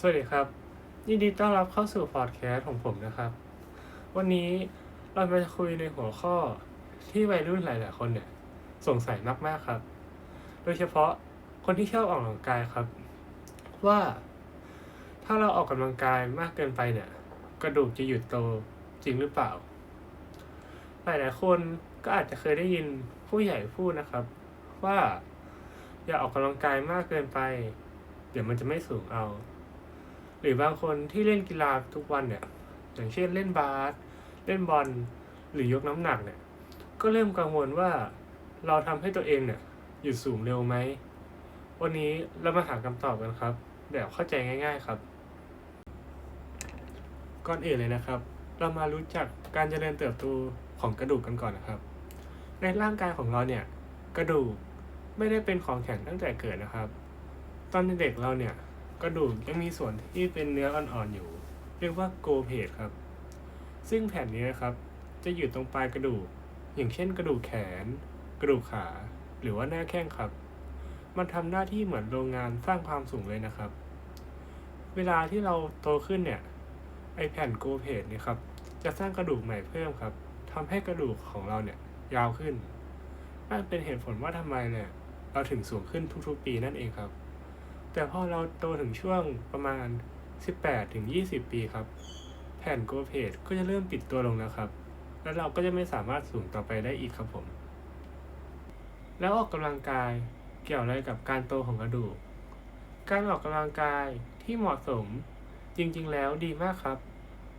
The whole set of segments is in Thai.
สวัสดีครับ ยินดีต้อนรับเข้าสู่พอดแคสต์ของผมนะครับ วันนี้เราจะคุยในหัวข้อที่วัยรุ่นหลาย ๆ คนเนี่ย สงสัยมาก ๆ ครับ โดยเฉพาะคนที่ชอบออกกำลังกายครับ ว่าถ้าเราออกกำลังกายมากเกินไปเนี่ย กระดูกจะหยุดโตจริงหรือเปล่า หลาย ๆ คนก็อาจจะเคยได้ยินผู้ใหญ่พูดนะครับ ว่าอย่าออกกำลังกายมากเกินไป เดี๋ยวมันจะไม่สูงเอา หรือบางคนที่เล่นกีฬาทุกวันเนี่ย อย่างเช่นเล่นบาสเล่นบอลหรือยกน้ำหนักเนี่ย ก็เริ่มกังวลว่าเราทำให้ตัวเองเนี่ยหยุดสูงเร็วไหม วันนี้เรามาหาคำตอบกันครับ แบบเข้าใจง่าย ๆครับ ก่อนอื่นเลยนะครับ เรามารู้จักการเจริญเติบโตของกระดูกกันก่อนนะครับ ในร่างกายของเราเนี่ย กระดูกไม่ได้เป็นของแข็งตั้งแต่เกิดนะครับ ตอนเด็กเราเนี่ย กระดูกยังมีส่วนที่เป็นเนื้ออ่อนๆอยู่ เรียกว่าโกเพดครับ ซึ่งแผ่นนี้นะครับ จะอยู่ตรงปลายกระดูก อย่างเช่น กระดูกแขน กระดูกขา หรือว่าหน้าแข้งครับ มันทำหน้าที่เหมือนโรงงานสร้างความสูงเลยนะครับ เวลาที่เราโตขึ้นเนี่ย ไอแผ่นโกเพดเนี่ยครับ จะสร้างกระดูกใหม่เพิ่มครับทำให้กระดูกของเราเนี่ยยาวขึ้นนั่นเป็นเหตุผลว่าทำไมเนี่ยเราถึงสูงขึ้นทุกๆ ปีนั่นเองครับ แต่พอเราโตถึงช่วงประมาณ 18ถึง20 ปีครับ แผ่นโกเพดก็จะเริ่มปิดตัวลงแล้วครับ แล้วเราก็จะไม่สามารถสูงต่อไปได้อีกครับผม แล้วออกกำลังกายเกี่ยวอะไรกับการโตของกระดูก การออกกำลังกายที่เหมาะสมจริงๆ แล้วดีมากครับ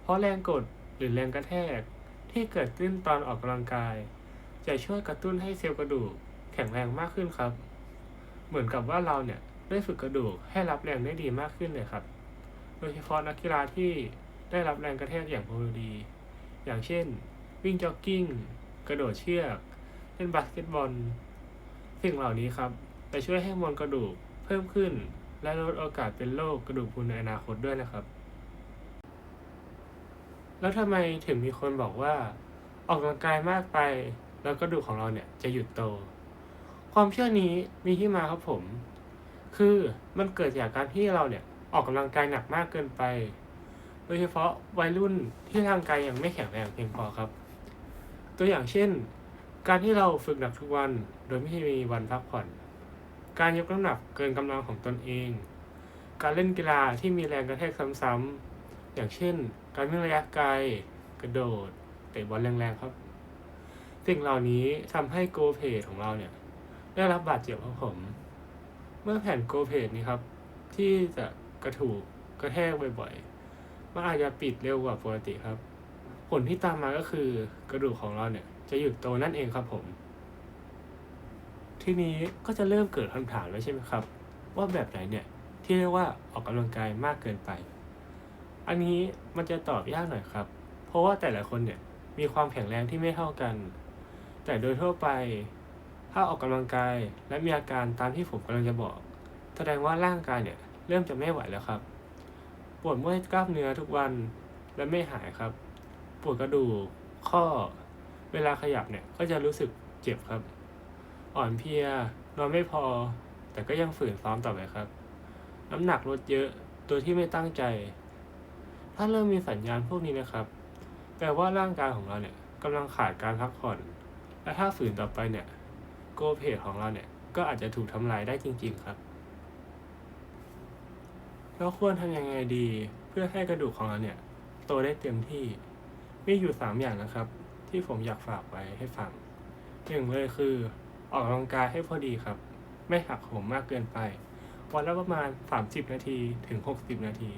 เพราะแรงกดหรือแรงกระแทกที่เกิดขึ้นตอนออกกำลังกาย จะช่วยกระตุ้นให้เซลล์กระดูกแข็งแรงมากขึ้นครับ เหมือนกับว่าเราเนี่ย ได้ฝึกกระดูกให้รับแรงได้ดีมากขึ้นเลยครับ โดยเฉพาะนักกีฬาที่ได้รับแรงกระแทกอย่างพอดี อย่างเช่น วิ่งจ็อกกิ้ง กระโดดเชือก เล่นบาสเกตบอล สิ่งเหล่านี้ครับจะช่วยให้มวลกระดูกเพิ่มขึ้น และลดโอกาสเป็นโรคกระดูกพรุนในอนาคตด้วยนะครับ แล้วทำไมถึงมีคนบอกว่า ออกกำลังกายมากไป แล้วกระดูกของเราเนี่ยจะหยุดโต ความเชื่อนี้มีที่มาครับผม คือมันเกิดจากการที่เราเนี่ยออกกำลังกายหนักมากเกินไป โดยเฉพาะวัยรุ่นที่ร่างกายยังไม่แข็งแรงเพียงพอครับ ตัวอย่างเช่น การที่เราฝึกหนักทุกวันโดยไม่มีวันพักผ่อน การยกน้ำหนักเกินกำลังของตนเอง การเล่นกีฬาที่มีแรงกระแทกซ้ำๆอย่างเช่น การวิ่งระยะไกล กระโดด เตะบอลแรงๆครับ สิ่งเหล่านี้ทำให้โกเพจของเราเนี่ยได้รับบาดเจ็บครับผม เมื่อแผ่นโกเพจนี้ครับ ที่จะกระถูกกระแทกบ่อยๆ มันอาจจะปิดเร็วกว่าปกติครับ ผลที่ตามมาก็คือกระดูกของเราเนี่ย จะหยุดโตนั่นเองครับผม ทีนี้ก็จะเริ่มเกิดคำถามแล้วใช่ไหมครับ ว่าแบบไหนเนี่ย ที่เรียกว่าออกกำลังกายมากเกินไป อันนี้มันจะตอบยากหน่อยครับ เพราะว่าแต่ละคนเนี่ยมีความแข็งแรงที่ไม่เท่ากัน แต่โดยทั่วไป ถ้าออกกำลังกายและมีอาการตามที่ผมกำลังจะบอก แสดงว่าร่างกายเนี่ยเริ่มจะไม่ไหวแล้วครับ ปวดเมื่อยกล้ามเนื้อทุกวันและไม่หายครับ ปวดกระดูกข้อ เวลาขยับเนี่ยก็จะรู้สึกเจ็บครับ อ่อนเพลียนอนไม่พอ แต่ก็ยังฝืนซ้อมต่อไปครับ น้ำหนักลดเยอะโดยที่ไม่ตั้งใจ ถ้าเริ่มมีสัญญาณพวกนี้นะครับแปลว่าร่างกายของเราเนี่ยกำลังขาดการพักผ่อน และถ้าฝืนต่อไปเนี่ย โก้เพจของเราเนี่ยก็อาจจะถูกทำลายได้จริง ๆ ครับแล้วควรทำยังไงดีเพื่อให้กระดูกของเราเนี่ยโตได้เต็มที่ มีอยู่สามอย่างนะครับ ที่ผมอยากฝากไว้ให้ฟังหนึ่งเลยคือ ออกกำลังกายให้พอดีครับ ไม่หักโหมมากเกินไป วันละประมาณ 30 นาทีถึง 60 นาที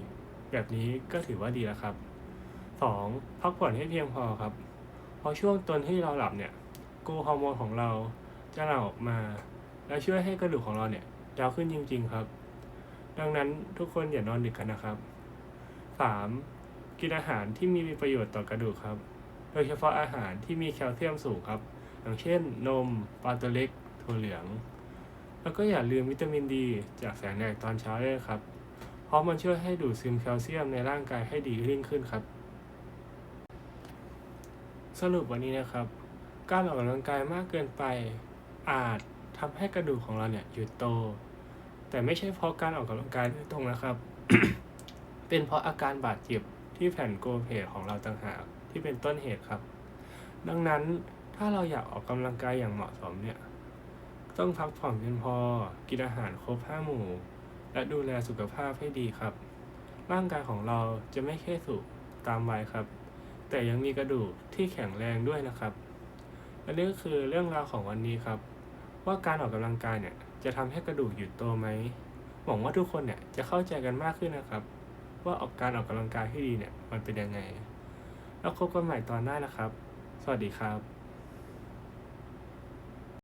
แบบนี้ก็ถือว่าดีแล้วครับ 2. พักผ่อนให้เพียงพอครับเพราะช่วงตอนที่เราหลับเนี่ยกูฮอร์โมนของเรา จะหลั่งออกมา และช่วยให้กระดูกของเราเนี่ยยาวขึ้นจริง ๆ ครับ ดังนั้นทุกคนอย่านอนดึกกันนะครับ 3. กินอาหารที่มีประโยชน์ต่อกระดูกครับ โดยเฉพาะอาหารที่มีแคลเซียมสูงครับ อย่างเช่น นมปลาตัวเล็กถั่วเหลือง แล้วก็อย่าลืมวิตามินดีจากแสงแดดตอนเช้าด้วยครับ เพราะมันช่วยให้ดูดซึมแคลเซียมในร่างกายให้ดียิ่งขึ้นครับ สรุปวันนี้นะครับ การออกกำลังกายมากเกินไป อาจทำให้กระดูกของเราเนี่ยหยุดโต แต่ไม่ใช่เพราะการออกกำลังกายโดยตรงนะครับ เป็นเพราะอาการบาดเจ็บที่แผ่นโกเพดของเราต่างหากที่เป็นต้นเหตุครับ ดังนั้นถ้าเราอยากออกกำลังกายอย่างเหมาะสมเนี่ย ต้องพักผ่อนเพียงพอ กินอาหารครบห้าหมู่ และดูแลสุขภาพให้ดีครับ ร่างกายของเราจะไม่แค่สุขตามวัยครับ แต่ยังมีกระดูกที่แข็งแรงด้วยนะครับและนี่ก็คือเรื่องราวของวันนี้ครับ ว่าการออกกำลังกายเนี่ยจะทำให้กระดูกหยุดโตไหมหวังว่าทุกคนเนี่ยจะเข้าใจกันมากขึ้นนะครับ ว่าออกการออกกำลังกายที่ดีเนี่ยมันเป็นยังไง แล้วพบกันใหม่ตอนหน้านะครับ สวัสดีครับ